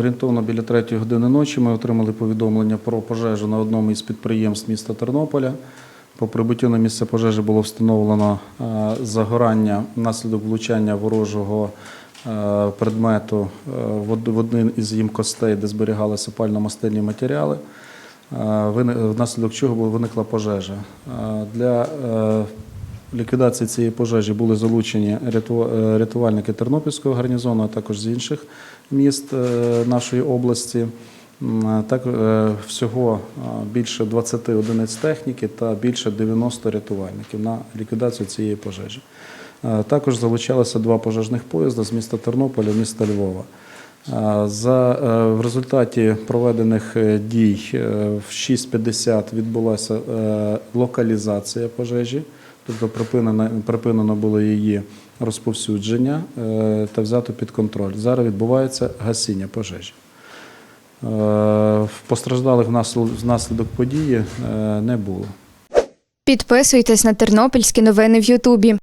Орієнтовно біля третьої години ночі ми отримали повідомлення про пожежу на одному із підприємств міста Тернополя. По прибуттю на місце пожежі було встановлено е, загорання внаслідок влучання ворожого е, предмету е, в од- в один із їмкостей, де зберігалися пально-мастильні матеріали, внаслідок чого виникла пожежа. Для ліквідації цієї пожежі були залучені е, рятувальники Тернопільського гарнізону, а також з інших міст е, нашої області. Так, е, всього е, більше 20 одиниць техніки та більше 90 рятувальників на ліквідацію цієї пожежі. Також залучалися два пожежних поїзда з міста Тернополя міста Львова. За, е, в результаті проведених е, дій е, в 6.50 відбулася локалізація пожежі, тобто припинено, припинено було її розповсюдження та взято під контроль. Зараз відбувається гасіння пожежі. Постраждалих внаслідок події не було. Підписуйтесь на тернопільські новини в Ютубі.